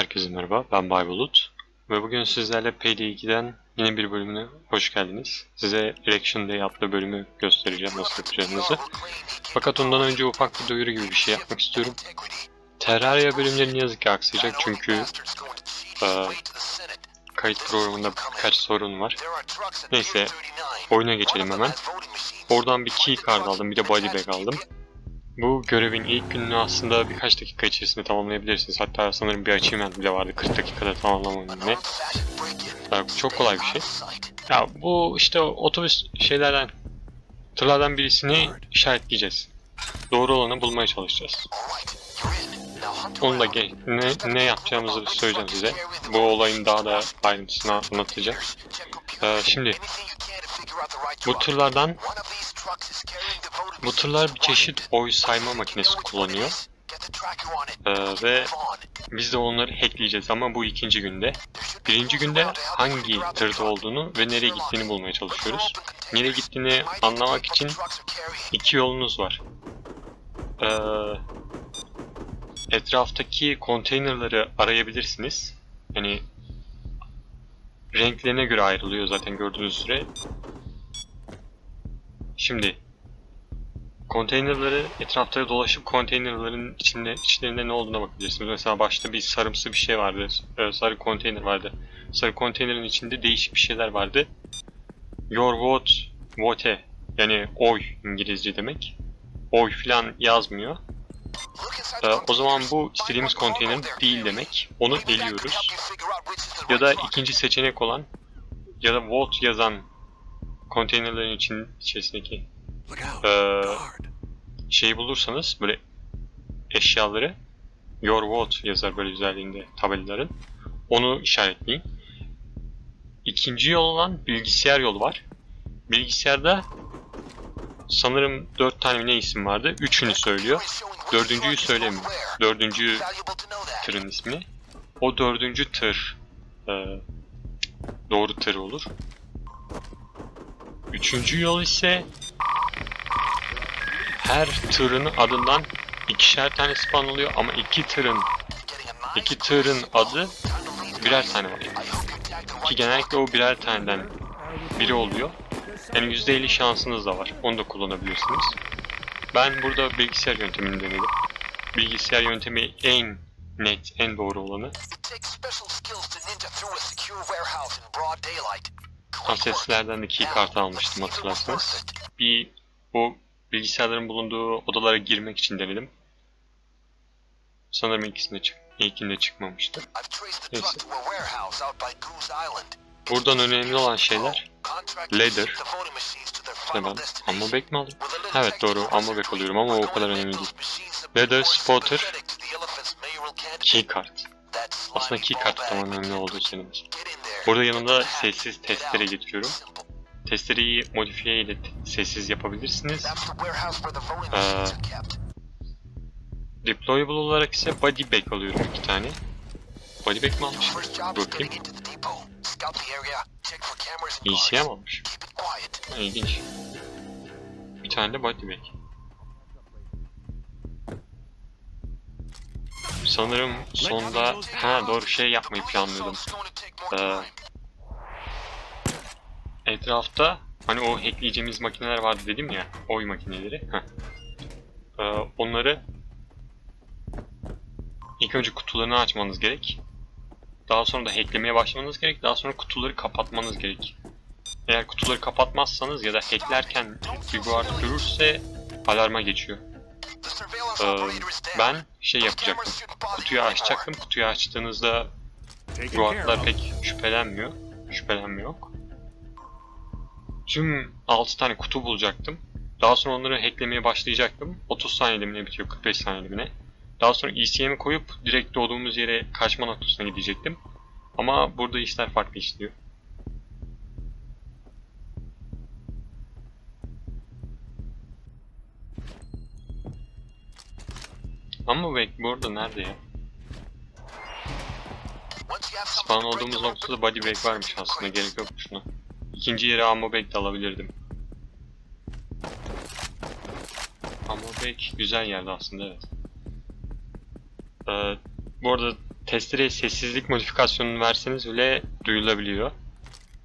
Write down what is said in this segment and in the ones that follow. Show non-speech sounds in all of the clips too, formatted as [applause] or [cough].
Herkese merhaba, ben Baybulut ve bugün sizlerle PD2'den yeni bir bölümüne hoş geldiniz. Size Election Day adlı bölümü göstereceğim nasıl yapacağınızı. Fakat ondan önce ufak bir duyuru gibi bir şey yapmak istiyorum. Terraria bölümleri ne yazık ki aksayacak çünkü e, kayıt programında birkaç sorun var. Neyse, oyuna geçelim hemen. Oradan bir key card aldım, bir de body bag aldım. Bu görevin ilk gününü aslında birkaç dakika içerisinde tamamlayabilirsiniz. Hatta sanırım bir achievement bile vardı 40 dakikada tamamlamanın ne. Yani çok kolay bir şey. Ya bu işte otobüs şeylerden, tırlardan birisini işaretleyeceğiz. Doğru olanı bulmaya çalışacağız. Onu ge- ne, ne yapacağımızı söyleyeceğim size. Bu olayın daha da ayrıntısını anlatacağım. Ee, şimdi bu tırlardan bu tırlar bir çeşit oy sayma makinesi kullanıyor. Ee, ve biz de onları hackleyeceğiz ama bu ikinci günde. Birinci günde hangi tırda olduğunu ve nereye gittiğini bulmaya çalışıyoruz. Nereye gittiğini anlamak için iki yolunuz var. Ee, etraftaki konteynerları arayabilirsiniz. Yani renklerine göre ayrılıyor zaten gördüğünüz üzere. Şimdi konteynerları etrafta dolaşıp konteynerların içinde içlerinde ne olduğuna bakabilirsiniz. Mesela başta bir sarımsı bir şey vardı. Ee, Sarı konteyner vardı. Sarı konteynerin içinde değişik bir şeyler vardı. Your vote, vote yani oy İngilizce demek. Oy falan yazmıyor. Ee, o zaman bu istediğimiz konteyner değil demek. Onu eliyoruz. Ya da ikinci seçenek olan ya da vote yazan konteynerlerin için içerisindeki Ee, şeyi bulursanız böyle eşyaları your vote yazar böyle üzerinde tabelaların. Onu işaretleyin. İkinci yol olan bilgisayar yolu var. Bilgisayarda sanırım dört tane ne isim vardı. Üçünü söylüyor. Dördüncüyü söylemiyor. Dördüncü tırın ismini. O dördüncü tır e, doğru tır olur. Üçüncü yol ise her tırın adından ikişer tane spawn oluyor ama iki tırın iki tırın adı birer tane var. Ki genellikle o birer taneden biri oluyor. Yani %50 şansınız da var. Onu da kullanabilirsiniz. Ben burada bilgisayar yöntemini denedim. Bilgisayar yöntemi en net, en doğru olanı. Aseslerden de key kart almıştım hatırlarsanız. Bir o bilgisayarların bulunduğu odalara girmek için denedim. Sanırım ikisinde çık ilkinde çıkmamıştı. Neyse. Buradan önemli olan şeyler Ladder. Ne ben? Ammo bag mi alayım? Evet doğru ammo bag alıyorum ama o kadar önemli değil. Ladder, spotter, keycard. Aslında keycard da önemli olduğu söylenir. Burada yanımda sessiz testere getiriyorum. Testereyi modifiye ile sessiz yapabilirsiniz. Ee, deployable olarak ise body bag alıyorum iki tane. Body bag mi almışım? Bakayım. ECM almış. Ha, ilginç. Bir tane de body bag. Sanırım sonda ha doğru şey yapmayı planlıyordum. Ee, etrafta hani o hackleyeceğimiz makineler vardı dedim ya oy makineleri. Heh. Ee, onları ilk önce kutularını açmanız gerek. Daha sonra da hacklemeye başlamanız gerek. Daha sonra kutuları kapatmanız gerek. Eğer kutuları kapatmazsanız ya da hacklerken reward görürse alarma geçiyor. Ee, ben şey yapacaktım. Kutuyu açacaktım. Kutuyu açtığınızda rewardlar pek şüphelenmiyor. Şüphelenmiyor yok. Tüm 6 tane kutu bulacaktım. Daha sonra onları hacklemeye başlayacaktım. 30 saniyede mi ne bitiyor? 45 saniyede mi ne? Daha sonra ECM'i koyup direkt doğduğumuz yere kaçma noktasına gidecektim. Ama burada işler farklı işliyor. Ama bek burada nerede ya? Spawn olduğumuz noktada body bag varmış aslında gerek yokmuş buna. İkinci yere ammo bag de alabilirdim. Ammo bag güzel yerde aslında evet. Ee, bu arada testereye sessizlik modifikasyonunu verseniz bile duyulabiliyor.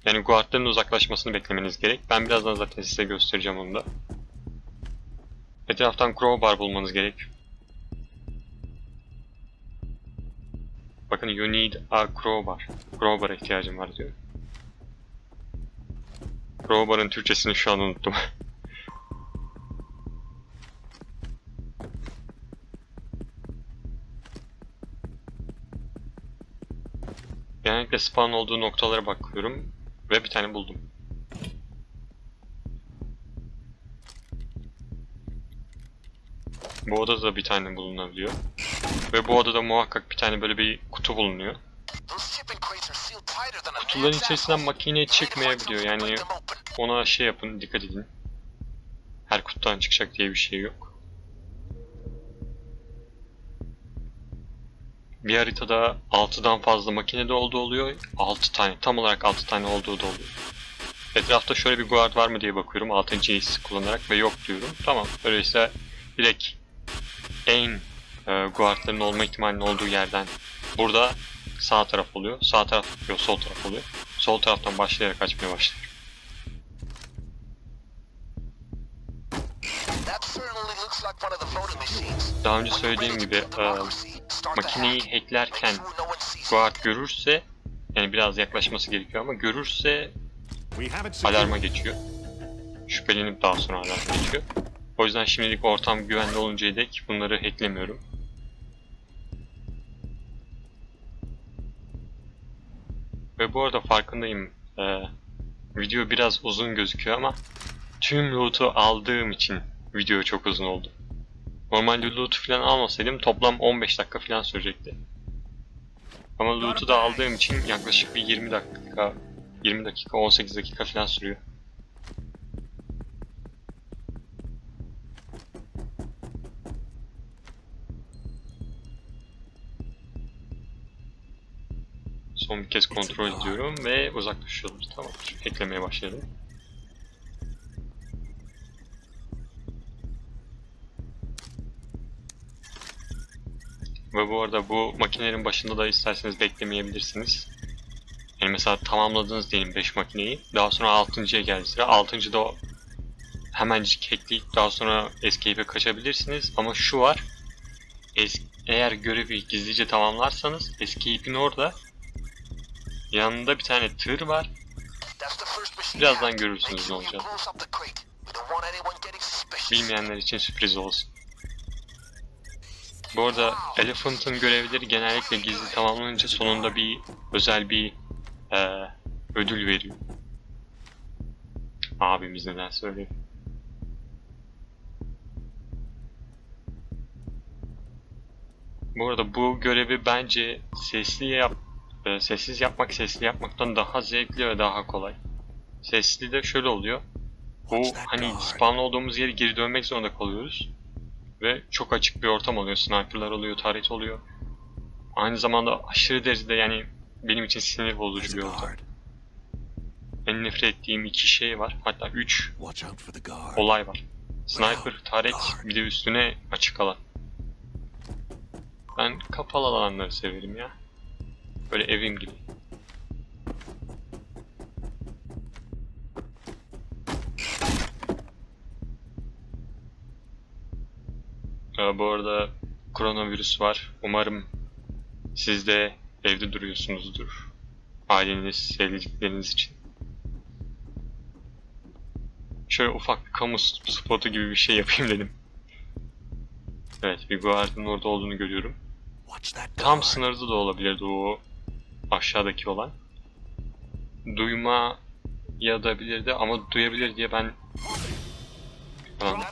Yani guardların uzaklaşmasını beklemeniz gerek. Ben birazdan zaten size göstereceğim onu da. Etraftan crowbar bulmanız gerek. Bakın you need a crowbar. Crowbar'a ihtiyacım var diyor. Crowbar'ın Türkçesini şu an unuttum. [laughs] Genellikle spawn olduğu noktalara bakıyorum ve bir tane buldum. Bu odada da bir tane bulunabiliyor. Ve bu odada muhakkak bir tane böyle bir kutu bulunuyor. Kutuların içerisinden makine çıkmayabiliyor yani Ona şey yapın, dikkat edin. Her kutudan çıkacak diye bir şey yok. Bir haritada 6'dan fazla makinede olduğu oluyor. 6 tane, tam olarak 6 tane olduğu da oluyor. Etrafta şöyle bir guard var mı diye bakıyorum 6. hissi kullanarak ve yok diyorum. Tamam, öyleyse direkt en e, guardların olma ihtimalinin olduğu yerden burada sağ taraf oluyor. Sağ taraf yok, sol taraf oluyor. Sol taraftan başlayarak açmaya başlıyor. Daha önce söylediğim gibi e, makineyi hacklerken guard görürse yani biraz yaklaşması gerekiyor ama görürse alarma geçiyor. Şüphelenip daha sonra alarma geçiyor. O yüzden şimdilik ortam güvenli oluncaya dek bunları hacklemiyorum. Ve bu arada farkındayım. e, video biraz uzun gözüküyor ama tüm loot'u aldığım için video çok uzun oldu. Normalde loot'u falan almasaydım toplam 15 dakika falan sürecekti. Ama loot'u da aldığım için yaklaşık bir 20 dakika 20 dakika 18 dakika falan sürüyor. Son bir kez kontrol ediyorum ve uzaklaşıyoruz. Tamamdır. Eklemeye başlayalım. Ve bu arada bu makinelerin başında da isterseniz beklemeyebilirsiniz. Yani mesela tamamladınız diyelim 5 makineyi. Daha sonra 6.ya geldi sıra. 6.da o hemencik hackleyip daha sonra escape'e kaçabilirsiniz. Ama şu var. Es eğer görevi gizlice tamamlarsanız escape'in orada yanında bir tane tır var. Birazdan görürsünüz ne olacak. Bilmeyenler için sürpriz olsun. Bu arada Elephant'ın görevleri genellikle gizli tamamlanınca sonunda bir özel bir eee, ödül veriyor. Abimiz neden söylüyor. Bu arada bu görevi bence sesli yap e, sessiz yapmak sesli yapmaktan daha zevkli ve daha kolay. Sesli de şöyle oluyor. Bu hani spawn olduğumuz yere geri dönmek zorunda kalıyoruz. Ve çok açık bir ortam oluyor. Sniper'lar oluyor, taret oluyor. Aynı zamanda aşırı derecede yani benim için sinir bozucu bir ortam. En nefret ettiğim iki şey var. Hatta üç olay var. Sniper, taret, bir de üstüne açık alan. Ben kapalı alanları severim ya. Böyle evim gibi. Ee, bu arada koronavirüs var. Umarım siz de evde duruyorsunuzdur. Aileniz, sevdikleriniz için. Şöyle ufak bir kamu spotu gibi bir şey yapayım dedim. Evet, bir guardın orada olduğunu görüyorum. Tam sınırda da olabilirdi o aşağıdaki olan. Duyma ya da bilirdi ama duyabilir diye ben Tamam.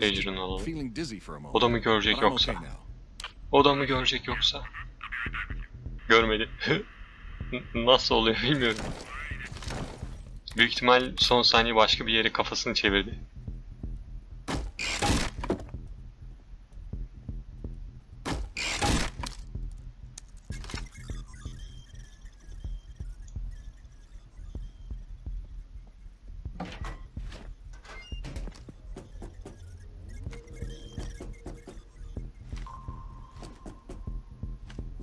Pager'ını alalım. feeling dizzy for a moment. O da mı görecek yoksa? O da mı görecek yoksa? Görmedi. [laughs] Nasıl oluyor bilmiyorum. Büyük ihtimal son saniye başka bir yere kafasını çevirdi.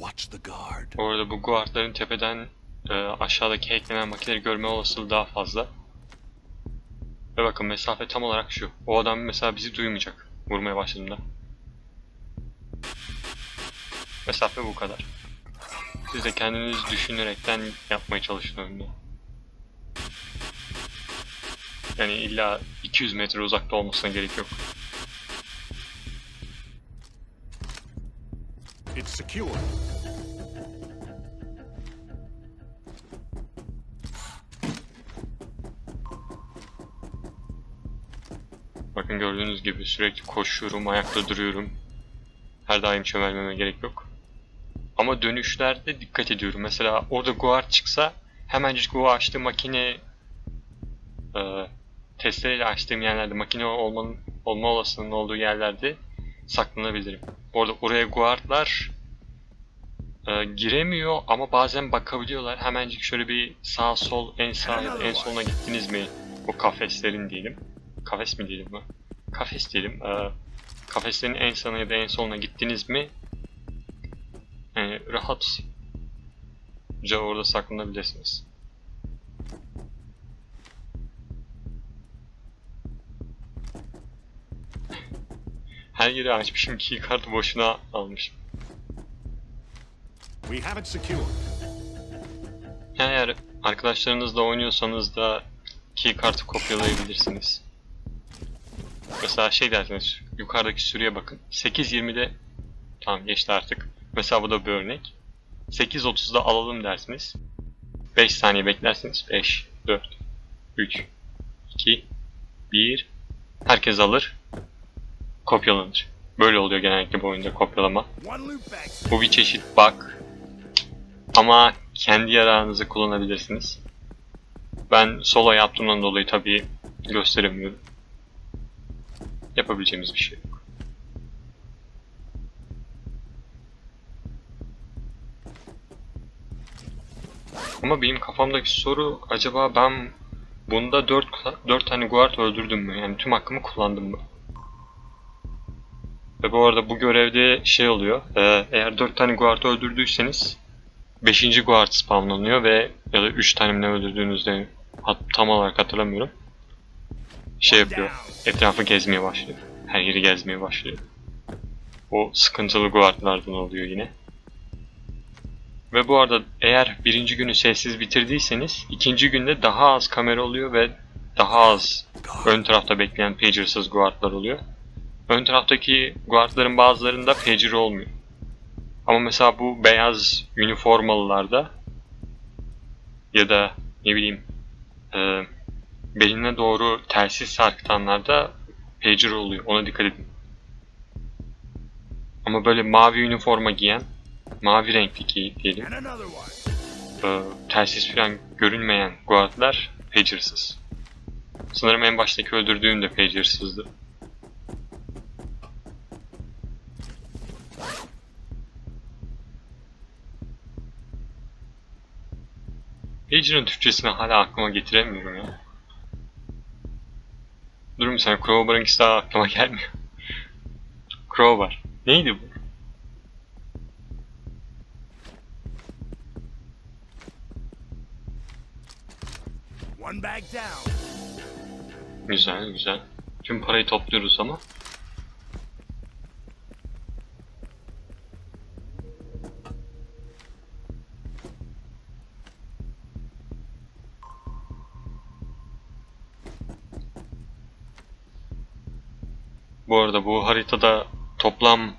Watch the guard. Bu arada bu guardların tepeden e, aşağıdaki eklenen makineleri görme olasılığı daha fazla. Ve bakın mesafe tam olarak şu. O adam mesela bizi duymayacak vurmaya başladığında. Mesafe bu kadar. Siz de kendiniz düşünerekten yapmaya çalışın oyunu. Yani illa 200 metre uzakta olmasına gerek yok. It's secure. Bakın gördüğünüz gibi sürekli koşuyorum, ayakta duruyorum. Her daim çömelmeme gerek yok. Ama dönüşlerde dikkat ediyorum. Mesela orada guard çıksa hemencik o açtığım makine e, testereyle açtığım yerlerde makine olmanın, olma olasılığının olduğu yerlerde saklanabilirim. Orada oraya guardlar e, giremiyor ama bazen bakabiliyorlar. Hemencik şöyle bir sağ sol en sağ ya da en soluna gittiniz mi? O kafeslerin diyelim. Kafes mi diyelim bu? Kafes diyelim. Ee, kafeslerin en sağına ya da en soluna gittiniz mi? Yani rahatça orada saklanabilirsiniz. Her yeri açmışım keycard'ı boşuna almışım. We have it secured. Eğer arkadaşlarınızla oynuyorsanız da keycard'ı kopyalayabilirsiniz. Mesela şey dersiniz, yukarıdaki süreye bakın. 8.20'de, tamam geçti artık. Mesela bu da bir örnek. 8.30'da alalım dersiniz. 5 saniye beklersiniz. 5, 4, 3, 2, 1. Herkes alır. Kopyalanır. Böyle oluyor genellikle bu oyunda kopyalama. Bu bir çeşit bug. Ama kendi yararınızı kullanabilirsiniz. Ben solo yaptığımdan dolayı tabii gösteremiyorum. Yapabileceğimiz bir şey yok. Ama benim kafamdaki soru acaba ben bunda 4, 4 tane guard öldürdüm mü? Yani tüm hakkımı kullandım mı? Ve bu arada bu görevde şey oluyor. e, eğer 4 tane guard öldürdüyseniz 5. guard spawnlanıyor ve ya da 3 tane ne öldürdüğünüzde tam olarak hatırlamıyorum. Şey yapıyor. Etrafı gezmeye başlıyor. Her yeri gezmeye başlıyor. O sıkıntılı guardlardan oluyor yine. Ve bu arada eğer birinci günü sessiz bitirdiyseniz ikinci günde daha az kamera oluyor ve daha az ön tarafta bekleyen pagersız guardlar oluyor. Ön taraftaki guardların bazılarında pager olmuyor. Ama mesela bu beyaz üniformalılarda ya da ne bileyim beline doğru telsiz sarkıtanlarda pager oluyor. Ona dikkat edin. Ama böyle mavi üniforma giyen, mavi diyelim, And another one. e, telsiz falan görünmeyen guardlar pagersız. Sanırım en baştaki öldürdüğüm de pagersızdı. Pager'ın Türkçesini hala aklıma getiremiyorum ya. Durun bir saniye, Crowbar'ın ikisi daha aklıma gelmiyor. Crowbar. Neydi bu? One bag down. Güzel güzel. Tüm parayı topluyoruz ama. Bu arada bu haritada toplam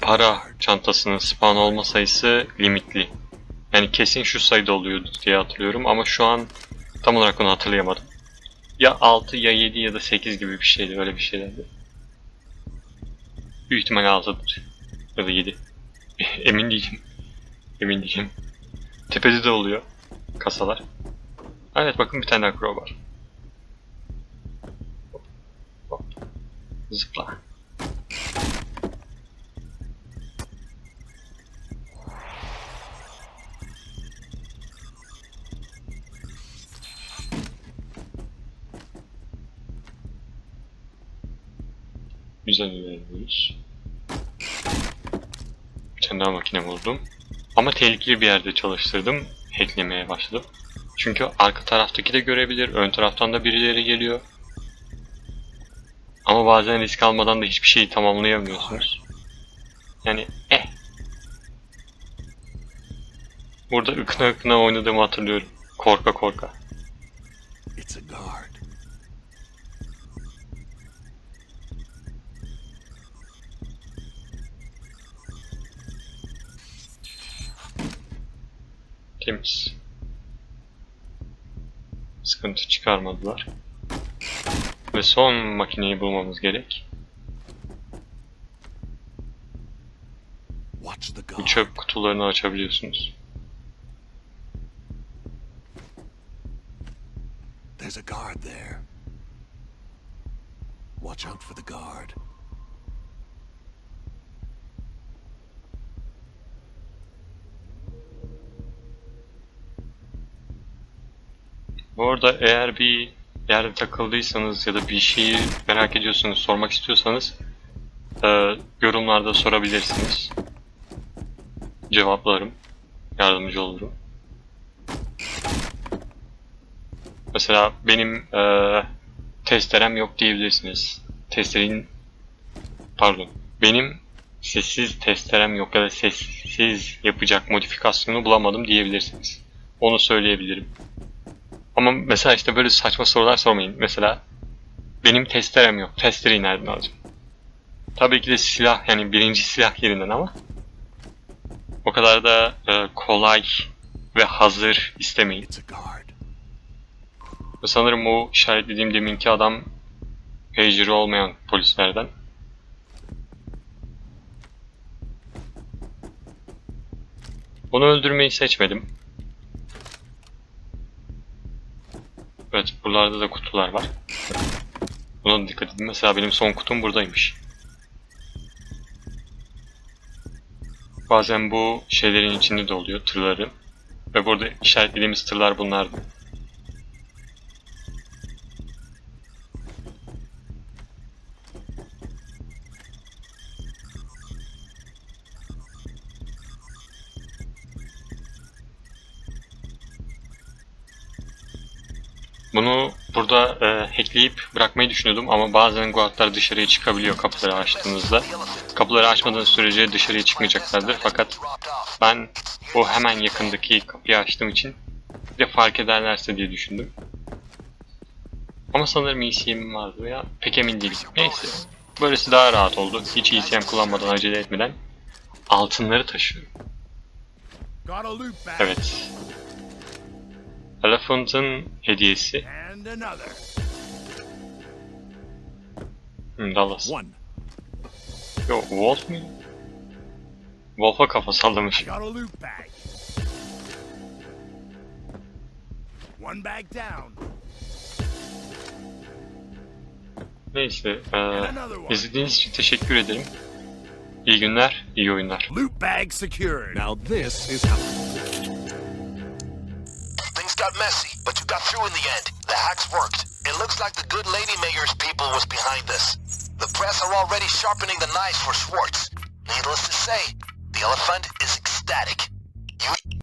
para çantasının spawn olma sayısı limitli. Yani kesin şu sayıda oluyordu diye hatırlıyorum ama şu an tam olarak onu hatırlayamadım. Ya 6 ya 7 ya da 8 gibi bir şeydi öyle bir şeylerdi. Büyük ihtimal 6'dır. Ya da 7. [laughs] Emin değilim. Emin değilim. Tepede de oluyor kasalar. Evet bakın bir tane daha. Hop, Zıpla. Güzel ilerliyoruz. Bir tane daha makine buldum. Ama tehlikeli bir yerde çalıştırdım. Hacklemeye başladım. Çünkü arka taraftaki de görebilir. Ön taraftan da birileri geliyor. Ama bazen risk almadan da hiçbir şeyi tamamlayamıyorsunuz. Yani eh. Burada ıkına ıkına oynadığımı hatırlıyorum. Korka korka. It's a guard. Temiz. Sıkıntı çıkarmadılar. Ve son makineyi bulmamız gerek. Bu çöp kutularını açabiliyorsunuz. There's a guard there. Watch out for the guard. Bu arada eğer bir yerde takıldıysanız ya da bir şeyi merak ediyorsanız, sormak istiyorsanız e, yorumlarda sorabilirsiniz. Cevaplarım. Yardımcı olurum. Mesela benim e, testerem yok diyebilirsiniz. Testerin pardon. Benim sessiz testerem yok ya da sessiz yapacak modifikasyonu bulamadım diyebilirsiniz. Onu söyleyebilirim. Ama mesela işte böyle saçma sorular sormayın. Mesela benim testerem yok. Testereyi nereden alacağım? Tabii ki de silah yani birinci silah yerinden ama o kadar da e, kolay ve hazır istemeyin. Ve sanırım o işaretlediğim deminki adam pager'ı olmayan polislerden. Onu öldürmeyi seçmedim. Evet, buralarda da kutular var. Buna da dikkat edin. Mesela benim son kutum buradaymış. Bazen bu şeylerin içinde de oluyor, tırların. Ve burada işaretlediğimiz tırlar bunlardı. Burada e, hackleyip bırakmayı düşünüyordum ama bazen guardlar dışarıya çıkabiliyor kapıları açtığınızda. Kapıları açmadığınız sürece dışarıya çıkmayacaklardır fakat ben o hemen yakındaki kapıyı açtığım için bir de fark ederlerse diye düşündüm. Ama sanırım ECM'im vardı veya pek emin değilim. Neyse. Böylesi daha rahat oldu. Hiç ECM kullanmadan acele etmeden altınları taşıyorum. Evet. Elephant'ın hediyesi. And another. Hmm, Dallas. One. Yo, Wolf mu? Wolf'a kafa sallamış. Got a loot bag. One bag down. Neyse, one. izlediğiniz için teşekkür ederim. İyi günler, iyi oyunlar. Loot bag secured. Now this is how. Things got messy, but you got through in the end. The hacks worked. It looks like the good lady mayor's people was behind this. The press are already sharpening the knives for Schwartz. Needless to say, the elephant is ecstatic.